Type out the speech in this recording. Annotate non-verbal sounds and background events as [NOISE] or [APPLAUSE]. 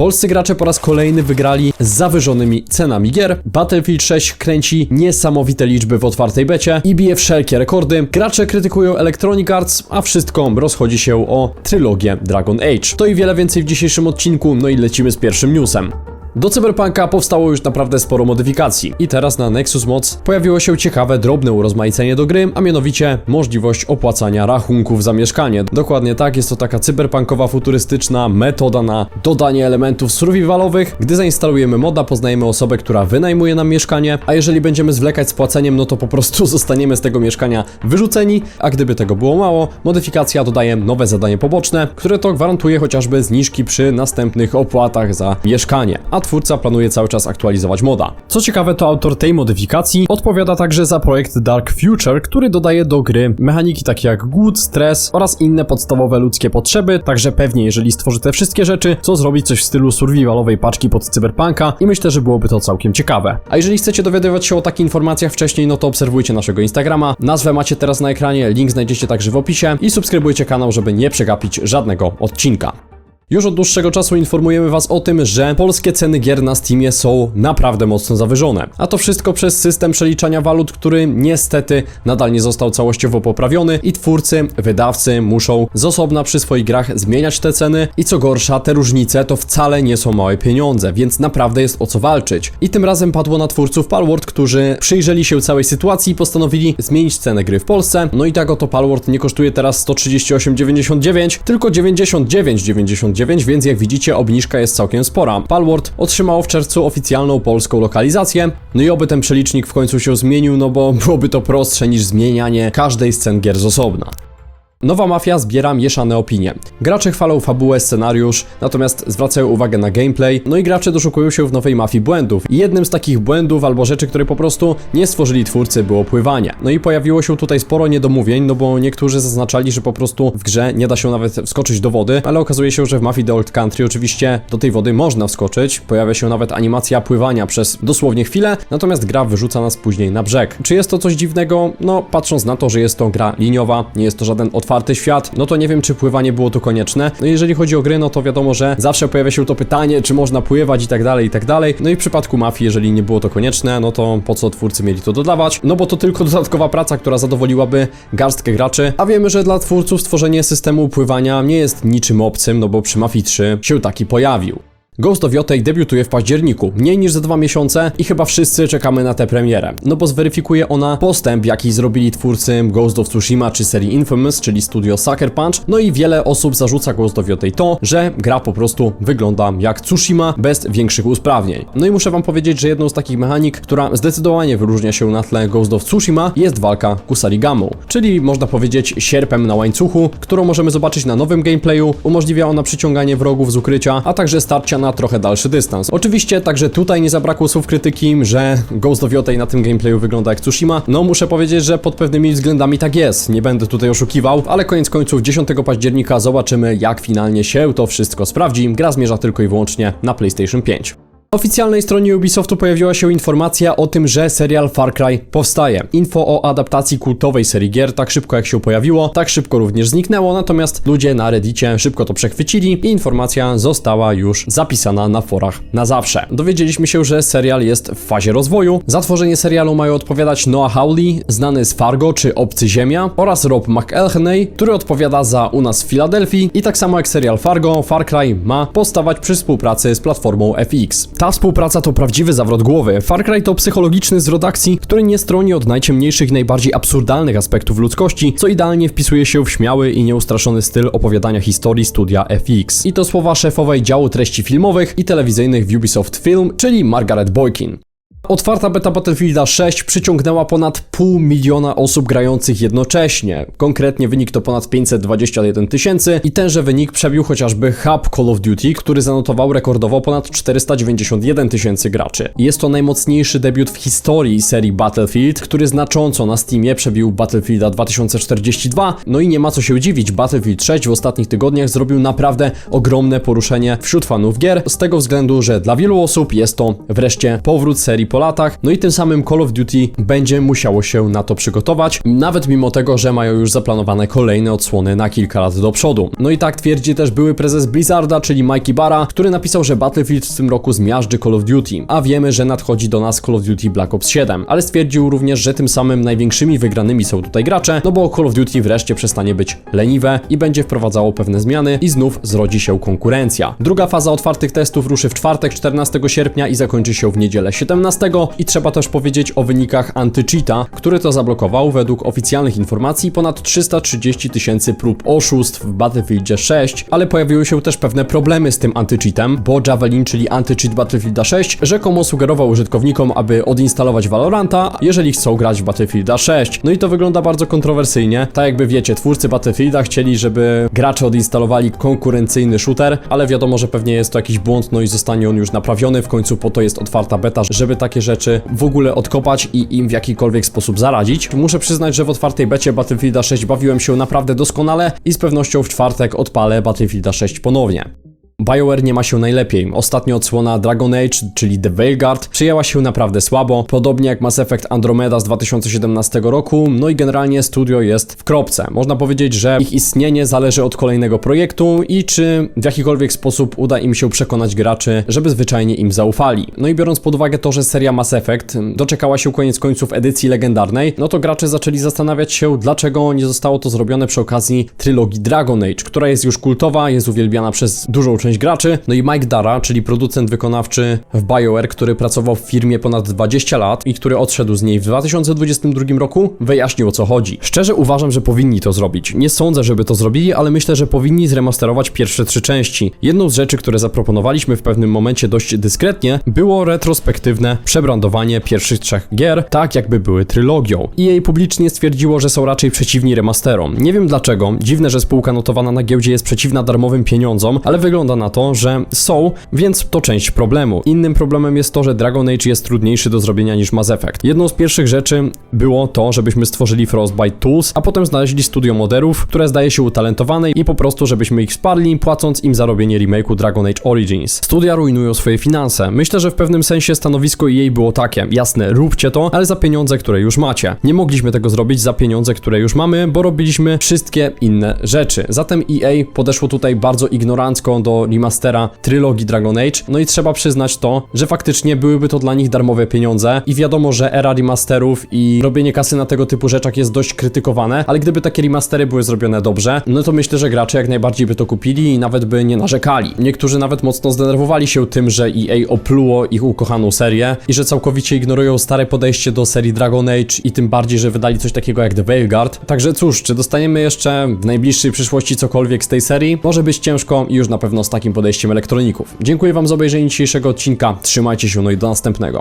Polscy gracze po raz kolejny wygrali z zawyżonymi cenami gier. Battlefield 6 kręci niesamowite liczby w otwartej becie i bije wszelkie rekordy. Gracze krytykują Electronic Arts, a wszystko rozchodzi się o trylogię Dragon Age. To i wiele więcej w dzisiejszym odcinku, no i lecimy z pierwszym newsem. Do Cyberpunka powstało już naprawdę sporo modyfikacji i teraz na Nexus Mods pojawiło się ciekawe, drobne urozmaicenie do gry, a mianowicie możliwość opłacania rachunków za mieszkanie. Dokładnie tak, jest to taka cyberpunkowa, futurystyczna metoda na dodanie elementów survivalowych. Gdy zainstalujemy moda, poznajemy osobę, która wynajmuje nam mieszkanie, a jeżeli będziemy zwlekać z płaceniem, no to po prostu [LAUGHS] zostaniemy z tego mieszkania wyrzuceni, a gdyby tego było mało, modyfikacja dodaje nowe zadanie poboczne, które to gwarantuje chociażby zniżki przy następnych opłatach za mieszkanie. A twórca planuje cały czas aktualizować moda. Co ciekawe, to autor tej modyfikacji odpowiada także za projekt Dark Future, który dodaje do gry mechaniki takie jak głód, stres oraz inne podstawowe ludzkie potrzeby, także pewnie jeżeli stworzy te wszystkie rzeczy, co zrobić coś w stylu survivalowej paczki pod cyberpunka i myślę, że byłoby to całkiem ciekawe. A jeżeli chcecie dowiadywać się o takich informacjach wcześniej, no to obserwujcie naszego Instagrama. Nazwę macie teraz na ekranie, link znajdziecie także w opisie i subskrybujcie kanał, żeby nie przegapić żadnego odcinka. Już od dłuższego czasu informujemy Was o tym, że polskie ceny gier na Steamie są naprawdę mocno zawyżone. A to wszystko przez system przeliczania walut, który niestety nadal nie został całościowo poprawiony i twórcy, wydawcy muszą z osobna przy swoich grach zmieniać te ceny i co gorsza, te różnice to wcale nie są małe pieniądze, więc naprawdę jest o co walczyć. I tym razem padło na twórców Palworld, którzy przyjrzeli się całej sytuacji i postanowili zmienić cenę gry w Polsce. No i tak oto Palworld nie kosztuje teraz 138,99, tylko 99,99 więc jak widzicie obniżka jest całkiem spora. Palworld otrzymało w czerwcu oficjalną polską lokalizację, no i oby ten przelicznik w końcu się zmienił, no bo byłoby to prostsze niż zmienianie każdej scen gier z osobna. Nowa mafia zbiera mieszane opinie. Gracze chwalą fabułę, scenariusz, natomiast zwracają uwagę na gameplay, no i gracze doszukują się w nowej mafii błędów. I jednym z takich błędów albo rzeczy, które po prostu nie stworzyli twórcy, było pływanie. No i pojawiło się tutaj sporo niedomówień, no bo niektórzy zaznaczali, że po prostu w grze nie da się nawet wskoczyć do wody, ale okazuje się, że w mafii The Old Country oczywiście do tej wody można wskoczyć. Pojawia się nawet animacja pływania przez dosłownie chwilę, natomiast gra wyrzuca nas później na brzeg. Czy jest to coś dziwnego? No, patrząc na to, że jest to gra liniowa, nie jest to żaden otwarty otwarty świat, no to nie wiem, czy pływanie było tu konieczne. No jeżeli chodzi o gry, no to wiadomo, że zawsze pojawia się to pytanie, czy można pływać i tak dalej, i tak dalej. No i w przypadku mafii, jeżeli nie było to konieczne, no to po co twórcy mieli to dodawać? No bo to tylko dodatkowa praca, która zadowoliłaby garstkę graczy, a wiemy, że dla twórców stworzenie systemu pływania nie jest niczym obcym, no bo przy Mafii 3 się taki pojawił. Ghost of Yotei debiutuje w październiku, mniej niż za dwa miesiące i chyba wszyscy czekamy na tę premierę. No bo zweryfikuje ona postęp, jaki zrobili twórcy Ghost of Tsushima czy serii Infamous, czyli studio Sucker Punch. No i wiele osób zarzuca Ghost of Yotei to, że gra po prostu wygląda jak Tsushima bez większych usprawnień. No i muszę wam powiedzieć, że jedną z takich mechanik, która zdecydowanie wyróżnia się na tle Ghost of Tsushima jest walka Kusarigamą, czyli można powiedzieć sierpem na łańcuchu, którą możemy zobaczyć na nowym gameplayu. Umożliwia ona przyciąganie wrogów z ukrycia, a także starcia na trochę dalszy dystans. Oczywiście także tutaj nie zabrakło słów krytyki, że Ghost of Yotei na tym gameplayu wygląda jak Tsushima. No muszę powiedzieć, że pod pewnymi względami tak jest. Nie będę tutaj oszukiwał, ale koniec końców 10 października zobaczymy jak finalnie się to wszystko sprawdzi. Gra zmierza tylko i wyłącznie na PlayStation 5. Na oficjalnej stronie Ubisoftu pojawiła się informacja o tym, że serial Far Cry powstaje. Info o adaptacji kultowej serii gier tak szybko jak się pojawiło, tak szybko również zniknęło, natomiast ludzie na Reddicie szybko to przechwycili i informacja została już zapisana na forach na zawsze. Dowiedzieliśmy się, że serial jest w fazie rozwoju. Za tworzenie serialu mają odpowiadać Noah Hawley, znany z Fargo czy Obcy Ziemia oraz Rob McElhenney, który odpowiada za U nas w Filadelfii i tak samo jak serial Fargo, Far Cry ma powstawać przy współpracy z platformą FX. Ta współpraca to prawdziwy zawrot głowy. Far Cry to psychologiczny zwrot akcji, który nie stroni od najciemniejszych najbardziej absurdalnych aspektów ludzkości, co idealnie wpisuje się w śmiały i nieustraszony styl opowiadania historii studia FX. I to słowa szefowej działu treści filmowych i telewizyjnych w Ubisoft Film, czyli Margaret Boykin. Otwarta beta Battlefielda 6 przyciągnęła ponad pół miliona osób grających jednocześnie. Konkretnie wynik to ponad 521 tysięcy i tenże wynik przebił chociażby hub Call of Duty, który zanotował rekordowo ponad 491 tysięcy graczy. Jest to najmocniejszy debiut w historii serii Battlefield, który znacząco na Steamie przebił Battlefielda 2042. No i nie ma co się dziwić, Battlefield 6 w ostatnich tygodniach zrobił naprawdę ogromne poruszenie wśród fanów gier, z tego względu, że dla wielu osób jest to wreszcie powrót serii po latach, no i tym samym Call of Duty będzie musiało się na to przygotować, nawet mimo tego, że mają już zaplanowane kolejne odsłony na kilka lat do przodu. No i tak twierdzi też były prezes Blizzarda, czyli Mikey Barra, który napisał, że Battlefield w tym roku zmiażdży Call of Duty, a wiemy, że nadchodzi do nas Call of Duty Black Ops 7, ale stwierdził również, że tym samym największymi wygranymi są tutaj gracze, no bo Call of Duty wreszcie przestanie być leniwe i będzie wprowadzało pewne zmiany i znów zrodzi się konkurencja. Druga faza otwartych testów ruszy w czwartek 14 sierpnia i zakończy się w niedzielę 17 i trzeba też powiedzieć o wynikach anti-cheata, który to zablokował według oficjalnych informacji ponad 330 tysięcy prób oszustw w Battlefieldzie 6, ale pojawiły się też pewne problemy z tym anti-cheatem, bo Javelin, czyli anti-cheat Battlefielda 6, rzekomo sugerował użytkownikom, aby odinstalować Valoranta, jeżeli chcą grać w Battlefielda 6. No i to wygląda bardzo kontrowersyjnie. Tak jakby wiecie, twórcy Battlefielda chcieli, żeby gracze odinstalowali konkurencyjny shooter, ale wiadomo, że pewnie jest to jakiś błąd, no i zostanie on już naprawiony. W końcu po to jest otwarta beta, żeby takie rzeczy w ogóle odkopać i im w jakikolwiek sposób zaradzić. Muszę przyznać, że w otwartej becie Battlefielda 6 bawiłem się naprawdę doskonale i z pewnością w czwartek odpalę Battlefielda 6 ponownie. BioWare nie ma się najlepiej. Ostatnia odsłona Dragon Age, czyli The Veilguard, przyjęła się naprawdę słabo, podobnie jak Mass Effect Andromeda z 2017 roku, no i generalnie studio jest w kropce. Można powiedzieć, że ich istnienie zależy od kolejnego projektu i czy w jakikolwiek sposób uda im się przekonać graczy, żeby zwyczajnie im zaufali. No i biorąc pod uwagę to, że seria Mass Effect doczekała się koniec końców edycji legendarnej, no to gracze zaczęli zastanawiać się, dlaczego nie zostało to zrobione przy okazji trylogii Dragon Age, która jest już kultowa, jest uwielbiana przez dużą część graczy. No i Mike Dara, czyli producent wykonawczy w BioWare, który pracował w firmie ponad 20 lat i który odszedł z niej w 2022 roku, wyjaśnił o co chodzi. Szczerze uważam, że powinni to zrobić. Nie sądzę, żeby to zrobili, ale myślę, że powinni zremasterować pierwsze trzy części. Jedną z rzeczy, które zaproponowaliśmy w pewnym momencie dość dyskretnie, było retrospektywne przebrandowanie pierwszych trzech gier, tak jakby były trylogią. I jej publicznie stwierdziło, że są raczej przeciwni remasterom. Nie wiem dlaczego, dziwne, że spółka notowana na giełdzie jest przeciwna darmowym pieniądzom, ale wygląda na to, że są, więc to część problemu. Innym problemem jest to, że Dragon Age jest trudniejszy do zrobienia niż Mass Effect. Jedną z pierwszych rzeczy było to, żebyśmy stworzyli Frostbite Tools, a potem znaleźli studio moderów, które zdaje się utalentowane i po prostu żebyśmy ich wsparli, płacąc im za robienie remake'u Dragon Age Origins. Studia rujnują swoje finanse. Myślę, że w pewnym sensie stanowisko EA było takie, jasne, róbcie to, ale za pieniądze, które już macie. Nie mogliśmy tego zrobić za pieniądze, które już mamy, bo robiliśmy wszystkie inne rzeczy. Zatem EA podeszło tutaj bardzo ignorancko remastera trylogii Dragon Age, no i trzeba przyznać to, że faktycznie byłyby to dla nich darmowe pieniądze i wiadomo, że era remasterów i robienie kasy na tego typu rzeczach jest dość krytykowane, ale gdyby takie remastery były zrobione dobrze, no to myślę, że gracze jak najbardziej by to kupili i nawet by nie narzekali. Niektórzy nawet mocno zdenerwowali się tym, że EA opluło ich ukochaną serię i że całkowicie ignorują stare podejście do serii Dragon Age i tym bardziej, że wydali coś takiego jak The Veilguard. Także cóż, czy dostaniemy jeszcze w najbliższej przyszłości cokolwiek z tej serii? Może być ciężko i już na pewno takim podejściem elektroników. Dziękuję Wam za obejrzenie dzisiejszego odcinka. Trzymajcie się, no i do następnego.